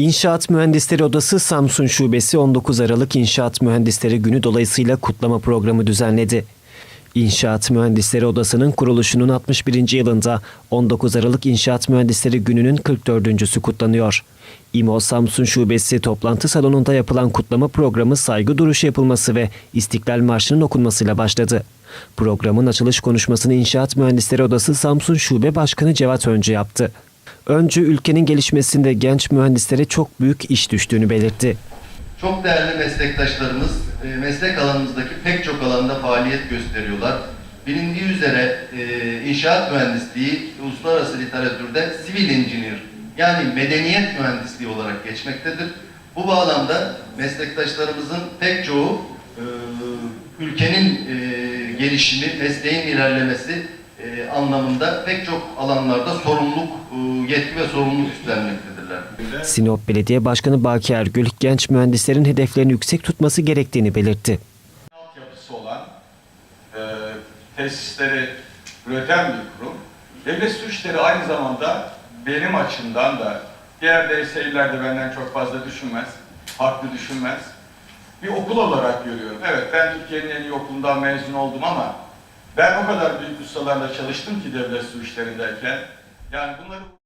İnşaat Mühendisleri Odası Samsun Şubesi 19 Aralık İnşaat Mühendisleri Günü dolayısıyla kutlama programı düzenledi. İnşaat Mühendisleri Odası'nın kuruluşunun 61. yılında 19 Aralık İnşaat Mühendisleri Günü'nün 44.sü kutlanıyor. İMO Samsun Şubesi toplantı salonunda yapılan kutlama programı saygı duruşu yapılması ve İstiklal Marşı'nın okunmasıyla başladı. Programın açılış konuşmasını İnşaat Mühendisleri Odası Samsun Şube Başkanı Cevat Öncü yaptı. Öncü ülkenin gelişmesinde genç mühendislere çok büyük iş düştüğünü belirtti. Çok değerli meslektaşlarımız e, meslek alanımızdaki pek çok alanda faaliyet gösteriyorlar. Bilindiği üzere e, inşaat mühendisliği uluslararası literatürde civil engineer yani medeniyet mühendisliği olarak geçmektedir. Bu bağlamda meslektaşlarımızın pek çoğu e, ülkenin gelişimi, mesleğin ilerlemesi anlamında pek çok alanlarda sorumluluk, e, yetki ve sorumluluk üstlenmektedirler. Sinop Belediye Başkanı Baki Ergül, genç mühendislerin hedeflerini yüksek tutması gerektiğini belirtti. altyapısı olan e, tesisleri üreten bir kurum. Devlet Su İşleri aynı zamanda benim açımdan da diğer DSİ'ler de benden çok fazla düşünmez, farklı düşünmez. Bir okul olarak görüyorum. Evet ben Türkiye'nin en iyi okulundan mezun oldum ama ben o kadar büyük ustalarla çalıştım ki devlet su işlerindeyken. Yani bunları